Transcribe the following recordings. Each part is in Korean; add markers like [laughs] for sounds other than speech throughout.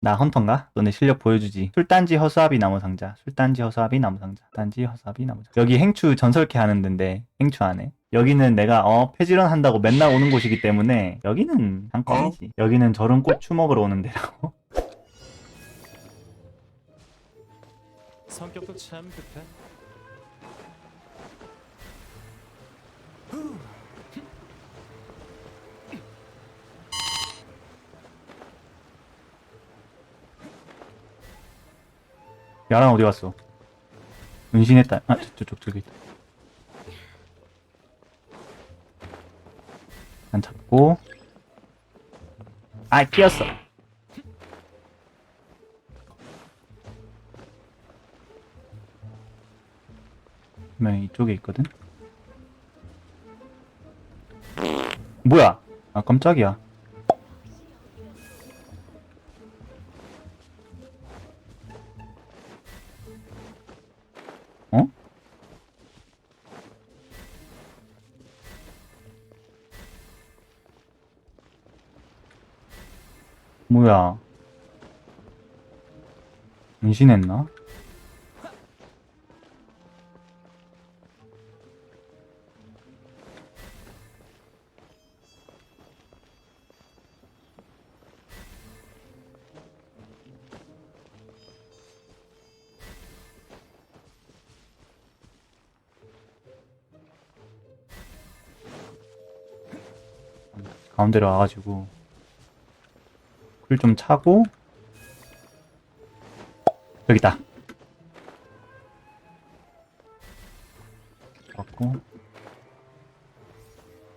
나 헌터인가? 너네 실력 보여주지. 술단지 허수아비 나무 상자. 술단지 허수아비 나무 상자. 단지 허수아비 나무 상자. 여기 행추 전설캐 하는 데인데 행추 안에. 여기는 내가 어 폐질원 한다고 맨날 오는 곳이기 때문에 여기는 잠깐이지. 여기는 저런 고추 먹으러 오는 데라고. 성격도 참 급해. 야랑 어디 갔어? 은신했다. 아 저- 저쪽 저기 있다. 난 잡고. 아 끼었어. 분명히 이쪽에 있거든. 뭐야? 아 깜짝이야. 뭐야? 은신했나? 가운데로 와가지고 글좀 차고 여기 있다 맞고.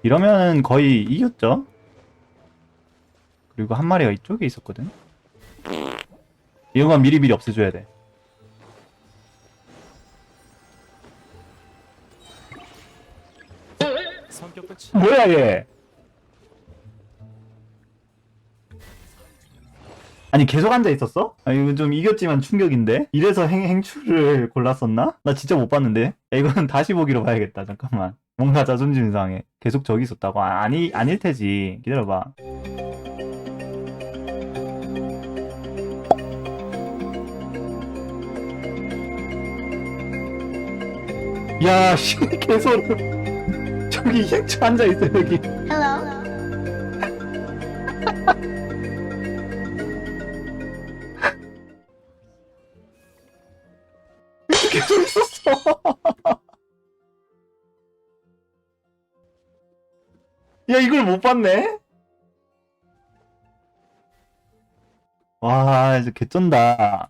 이러면 거의 이겼죠? 그리고 한 마리가 이쪽에 있었거든? 이거만 미리미리 없애줘야 돼. 뭐야 얘 아니 계속 앉아 있었어? 아 이거 좀 이겼지만 충격인데? 이래서 행, 행추를 골랐었나? 나 진짜 못 봤는데. 야, 이거는 다시 보기로 봐야겠다. 잠깐만. 뭔가 자존심 상해. 계속 저기 있었다고? 아, 아니 아닐 테지. 기다려봐. 야씨 계속 [laughs] 저기 행추 앉아 있어 여기. Hello. [laughs] 계속 있었어. 야, 이걸 못 봤네? 와, 이제 개쩐다.